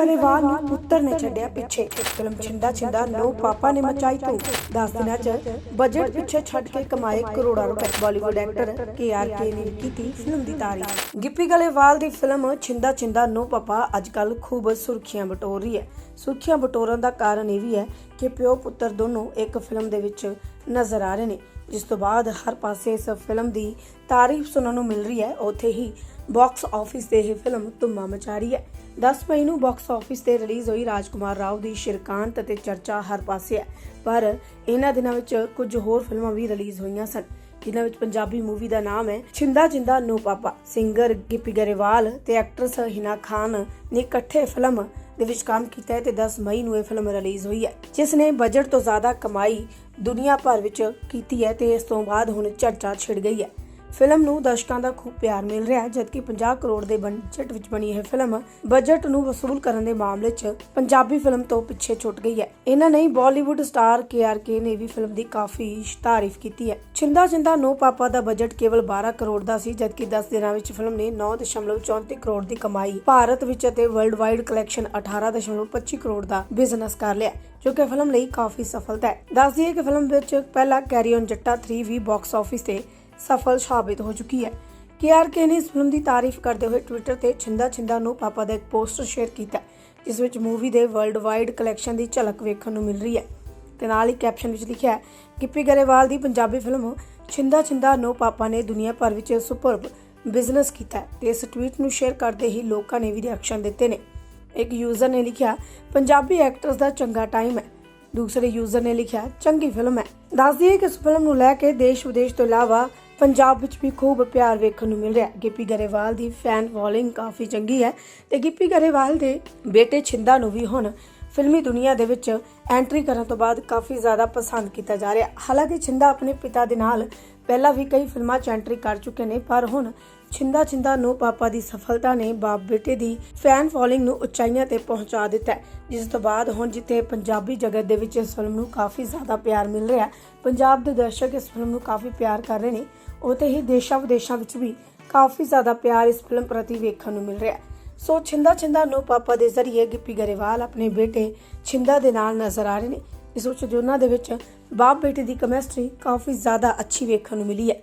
ਗਰੇਵਾਲ ਨੂੰ ਪੁੱਤਰ ਨੇ ਛੱਡਿਆ ਪਿੱਛੇ। Film Shinda Shinda no papa ਨੇ ਮਚਾਈ ਧੂਮ 10 ਦਿਨਾਂ 'ਚ ਬਜਟ ਪਿੱਛੇ ਛੱਡ ਕੇ ਕਮਾਏ ਕਰੋੜਾਂ ਰੁਪਏ। Bollywood actor K R K ਨੇ ਕੀਤੀ ਫਿਲਮ ਦੀ ਤਾਰੀਫ। ਗਿੱਪੀ ਗਰੇਵਾਲ ਦੀ film Shinda Shinda no papa ਅੱਜਕੱਲ ਖੂਬ ਸੁਰਖੀਆਂ ਬਟੋਰ ਰਹੀ ਹੈ। ਸੁਰਖੀਆਂ ਬਟੋਰਨ ਦਾ ਕਾਰਨ ਇਹ ਵੀ ਹੈ ਕਿ ਪਿਓ ਪੁੱਤਰ ਦੋਨੋਂ ਇੱਕ ਫਿਲਮ ਦੇ ਵਿੱਚ ਨਜ਼ਰ ਆ ਰਹੇ ਨੇ। ਜਿਸ ਤੋਂ ਬਾਅਦ ਹਰ ਪਾਸੇ ਇਸ ਫਿਲਮ ਦੀ ਤਾਰੀਫ ਸੁਣਨ ਨੂੰ ਮਿਲ ਰਹੀ ਹੈ। ਉੱਥੇ ਹੀ ਬਾਕਸ ਆਫਿਸ ਤੇ ਇਹ ਫਿਲਮ ਧੁੰਮਾ ਮਚਾ ਰਹੀ ਹੈ। 10 ਮਈ ਨੂੰ ਬਾਕਸ ਆਫਿਸ ਤੇ ਰਿਲੀਜ਼ ਹੋਈ ਰਾਜਕੁਮਾਰ ਰਾਓ ਦੀ ਸ਼ਿਰਕਾਂਤ ਅਤੇ ਚਰਚਾ ਹਰ ਪਾਸੇ ਹੈ। ਪਰ ਇਹਨਾਂ ਦਿਨਾਂ ਵਿੱਚ ਕੁਝ ਹੋਰ ਫਿਲਮਾਂ ਵੀ ਰਿਲੀਜ਼ ਹੋਈਆਂ ਸਨ, ਜਿਨ੍ਹਾਂ ਵਿੱਚ ਪੰਜਾਬੀ ਮੂਵੀ ਦਾ ਨਾਮ ਹੈ Shinda Jinda no papa. Singer Gippy Grewal ਤੇ ਐਕਟਰਸ ਹਿਨਾ ਖਾਨ ਨੇ ਇਕੱਠੇ ਫਿਲਮ ਦੇ ਵਿੱਚ ਕੰਮ ਕੀਤਾ ਹੈ ਤੇ 10 ਮਈ ਨੂੰ ਇਹ ਫਿਲਮ ਰਿਲੀਜ਼ ਹੋਈ ਹੈ, ਜਿਸ ਨੇ ਬਜਟ ਤੋਂ ਜ਼ਿਆਦਾ ਕਮਾਈ ਦੁਨੀਆ ਭਰ ਵਿੱਚ ਕੀਤੀ ਹੈ ਤੇ ਇਸ ਤੋਂ ਬਾਅਦ ਹੁਣ ਚਰਚਾ ਛਿੜ ਗਈ ਹੈ। ਫਿਲਮ ਨੂੰ ਦਰਸ਼ਕਾਂ ਦਾ ਖੂਬ ਪਿਆਰ ਮਿਲ ਰਿਹਾ ਹੈ, ਜਦਕਿ 50 ਕਰੋੜ ਦੇ ਬਜਟ ਵਿੱਚ ਬਣੀ ਇਹ ਫਿਲਮ ਬਜਟ ਨੂੰ ਵਸੂਲ ਕਰਨ ਦੇ ਮਾਮਲੇ 'ਚ ਪੰਜਾਬੀ ਫਿਲਮ ਤੋਂ ਪਿੱਛੇ ਛੁੱਟ ਗਈ ਹੈ। ਇਹਨਾਂ ਨਹੀਂ ਬਾਲੀਵੁੱਡ ਸਟਾਰ ਕੇ ਨੇ ਵੀ ਫਿਲਮ ਦੀ ਕਾਫੀ ਤਾਰੀਫ ਕੀਤੀ ਹੈ। ਛਿੰਦਾ ਛਿੰਦਾ ਨੋ ਪਾਪਾ ਦਾ ਬਜਟ ਕੇਵਲ 12 ਕਰੋੜ ਦਾ ਸੀ, ਜਦਕਿ 10 ਦਿਨਾਂ ਵਿੱਚ ਫਿਲਮ ਨੇ 9.34 ਕਰੋੜ ਦੀ ਕਮਾਈ ਭਾਰਤ ਵਿੱਚ ਅਤੇ ਵਰਲਡ ਵਾਈਡ ਕਲੈਕਸ਼ਨ 18.25 ਕਰੋੜ ਦਾ ਬਿਜ਼ਨਸ ਕਰ ਲਿਆ ਜੋ ਕਿ ਫਿਲਮ ਲਈ ਕਾਫੀ ਸਫਲਤਾ ਹੈ। ਦੱਸ ਦਈਏ ਕਿ ਫਿਲਮ ਵਿੱਚ ਪਹਿਲਾ ਕੈਰੀ ਔਨ ਜੱਟਾ 3 ਵੀ ਬਾਕਸ ਆਫਿਸ ਤੇ ਸਫਲ ਸਾਬਿਤ ਹੋ ਚੁੱਕੀ ਹੈ। ਕੇ ਨੇ ਇਸ ਫਿਲਮ ਦੀ ਤਾਰੀਫ ਕਰਦੇ ਹੋਏ ਟਵਿੱਟਰ ਤੇ ਛਿੰਦਾ ਛਿੰਦਾ ਨੂੰ ਪਾਪਾ ਦਾ ਇੱਕ ਪੋਸਟਰ ਸ਼ੇਅਰ ਕੀਤਾ, ਜਿਸ ਵਿੱਚ ਮੂਵੀ ਦੇ ਵਰਲਡ ਵਾਈਡ ਕਲੈਕਸ਼ਨ ਦੀ ਝਲਕ ਵੇਖਣ ਨੂੰ ਮਿਲ ਰਹੀ ਹੈ। ਤੇ ਨਾਲ ਹੀ ਕੈਪਸ਼ਨ ਵਿੱਚ ਲਿਖਿਆ ਹੈ, ਗਿੱਪੀ ਗਰੇਵਾਲ ਦੀ Punjabi film Shinda Shinda no papa ਨੇ ਦੁਨੀਆ ਭਰ ਵਿੱਚ ਸੁਪਰਬ ਬਿਜ਼ਨਸ ਕੀਤਾ ਤੇ ਇਸ ਟਵੀਟ ਨੂੰ ਸ਼ੇਅਰ ਕਰਦੇ ਹੀ ਲੋਕਾਂ ਨੇ ਵੀ ਰਿਐਕਸ਼ਨ ਦਿੱਤੇ ਨੇ। ਇੱਕ ਯੂਜ਼ਰ ਨੇ ਲਿਖਿਆ, ਪੰਜਾਬੀ ਐਕਟਰਸ ਦਾ ਚੰਗਾ ਟਾਈਮ ਹੈ। ਦੂਸਰੇ ਯੂਜ਼ਰ ਨੇ ਲਿਖਿਆ, ਚੰਗੀ ਫਿਲਮ ਹੈ। ਦੱਸ ਦਈਏ ਕਿ ਇਸ ਫਿਲਮ ਨੂੰ ਲੈ ਕੇ ਦੇਸ਼ ਵਿਦੇਸ਼ ਤੋਂ ਇਲਾਵਾ ਪੰਜਾਬ ਵਿੱਚ ਵੀ ਖੂਬ ਪਿਆਰ ਵੇਖਣ ਨੂੰ ਮਿਲ ਰਿਹਾ ਹੈ। ਗਿੱਪੀ ਗਰੇਵਾਲ ਦੀ ਫੈਨ ਫੋਲੋਇੰਗ ਕਾਫੀ ਚੰਗੀ ਹੈ ਤੇ ਗਿੱਪੀ ਗਰੇਵਾਲ ਦੇ ਬੇਟੇ ਛਿੰਦਾ ਨੂੰ ਵੀ ਹੁਣ ਫਿਲਮੀ ਦੁਨੀਆ ਦੇ ਵਿੱਚ ਐਂਟਰੀ ਕਰਨ ਤੋਂ ਬਾਅਦ ਕਾਫੀ ਜ਼ਿਆਦਾ ਪਸੰਦ ਕੀਤਾ ਜਾ ਰਿਹਾ ਹਾਲਾਂਕਿ ਛਿੰਦਾ ਆਪਣੇ ਪਿਤਾ ਦੇ ਨਾਲ ਪਹਿਲਾਂ ਵੀ ਕਈ ਫਿਲਮਾਂ 'ਚ ਐਂਟਰੀ ਕਰ ਚੁੱਕੇ ਨੇ, ਪਰ ਹੁਣ ਛਿੰਦਾ ਛਿੰਦਾ ਨੋ ਪਾਪਾ ਦੀ ਸਫਲਤਾ ਨੇ ਬਾਪ ਬੇਟੇ ਦੀ ਫੈਨ ਫੋਲੋਇੰਗ ਨੂੰ ਉਚਾਈਆਂ ਤੇ ਪਹੁੰਚਾ ਦਿੱਤਾ ਜਿਸ ਤੋਂ ਬਾਅਦ ਹੁਣ ਜਿੱਥੇ ਪੰਜਾਬੀ ਜਗਤ ਦੇ ਵਿੱਚ ਇਸ ਫਿਲਮ ਨੂੰ ਕਾਫੀ ਜ਼ਿਆਦਾ ਪਿਆਰ ਮਿਲ ਰਿਹਾ ਪੰਜਾਬ ਦੇ ਦਰਸ਼ਕ ਇਸ ਫਿਲਮ ਨੂੰ ਕਾਫੀ ਪਿਆਰ ਕਰ ਰਹੇ ਨੇ ਉਤੇ ਹੀ ਦੇਸ਼ਾਂ ਵਿਦੇਸ਼ਾਂ ਵਿੱਚ ਵੀ ਕਾਫੀ ਜ਼ਿਆਦਾ ਪਿਆਰ ਇਸ ਫਿਲਮ ਪ੍ਰਤੀ ਵੇਖਣ ਨੂੰ ਮਿਲ ਰਿਹਾ ਸੋ ਛਿੰਦਾ ਛਿੰਦਾ ਨੋ ਪਾਪਾ ਦੇ ਜ਼ਰੀਏ ਗਿੱਪੀ ਗਰੇਵਾਲ ਆਪਣੇ ਬੇਟੇ ਛਿੰਦਾ ਦੇ ਨਾਲ ਨਜ਼ਰ ਆ ਰਹੇ ਨੇ। ਇਸ ਵਿੱਚ ਦੋਨਾਂ ਦੇ ਵਿੱਚ ਬਾਪ ਬੇਟੇ ਦੀ ਕੈਮਿਸਟਰੀ ਕਾਫੀ ਜ਼ਿਆਦਾ ਅੱਛੀ ਵੇਖਣ ਨੂੰ ਮਿਲੀ ਹੈ।